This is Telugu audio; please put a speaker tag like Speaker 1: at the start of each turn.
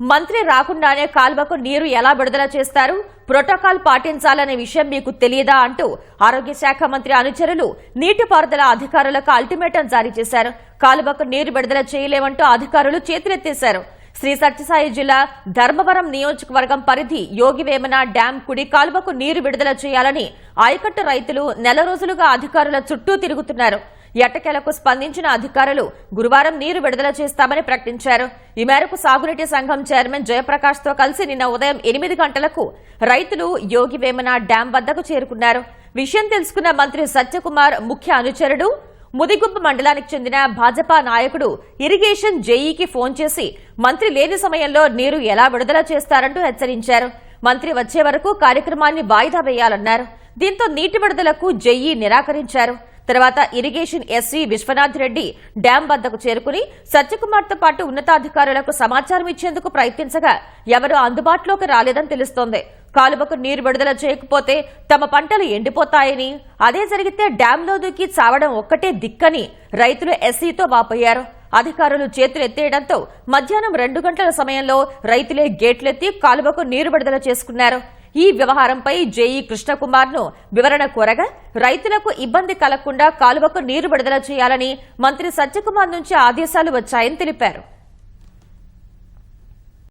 Speaker 1: మంత్రి రాకుండానే కాల్వకు నీరు ఎలా విడుదల చేస్తారు? ప్రోటోకాల్ పాటించాలనే విషయం మీకు తెలియదా అంటూ ఆరోగ్య శాఖ మంత్రి అనుచరులు నీటిపారుదల అధికారులకు అల్టిమేటం జారీ చేశారు. కాలువకు నీరు విడుదల చేయలేమంటూ అధికారులు చేతులెత్తేశారు. శ్రీ సత్యసాయి జిల్లా ధర్మవరం నియోజకవర్గం పరిధి యోగివేమన డ్యాం కుడి కాలువకు నీరు విడుదల చేయాలని ఆయకట్టు రైతులు నెల రోజులుగా అధికారుల చుట్టూ తిరుగుతున్నారు. ఎట్టకేలకు స్పందించిన అధికారులు గురువారం నీరు విడుదల చేస్తామని ప్రకటించారు. ఈ మేరకు సాగునీటి సంఘం చైర్మన్ జయప్రకాష్తో కలిసి నిన్న ఉదయం ఎనిమిది గంటలకు రైతులు యోగి వేమన డ్యాం వద్దకు చేరుకున్నారు. విషయం తెలుసుకున్న మంత్రి సత్యకుమార్ ముఖ్య అనుచరుడు ముదిగుంప మండలానికి చెందిన భాజపా నాయకుడు ఇరిగేషన్ జేఈకి ఫోన్ చేసి మంత్రి లేని సమయంలో నీరు ఎలా విడుదల చేస్తారంటూ హెచ్చరించారు. మంత్రి వచ్చే వరకు కార్యక్రమాన్ని వాయిదా వేయాలన్నారు. దీంతో నీటి విడుదలకు జేఈ నిరాకరించారు. తర్వాత irrigation SE Vishwanath Reddy dam వద్దకు చేరుకుని సత్యకుమార్తో పాటు ఉన్నతాధికారులకు సమాచారం ఇచ్చేందుకు ప్రయత్నించగా ఎవరూ అందుబాటులోకి రాలేదని తెలుస్తోంది. కాలువకు నీరు విడుదల చేయకపోతే తమ పంటలు ఎండిపోతాయని అదే జరిగితే డ్యాంలో దూకి చావడం ఒక్కటే దిక్కని రైతులు ఎస్సీతో వాపోయారు. అధికారులు చేతులు ఎత్తేయడంతో మధ్యాహ్నం రెండు గంటల సమయంలో రైతులే గేట్లెత్తి కాలువకు నీరు విడుదల చేసుకున్నారు. ఈ వ్యవహారంపై జేఈ కృష్ణకుమార్ను వివరణ కోరగా రైతులకు ఇబ్బంది కలగకుండా కాలువకు నీరు విడుదల చేయాలని మంత్రి సత్యకుమార్ నుంచి ఆదేశాలు వచ్చాయని తెలిపారు.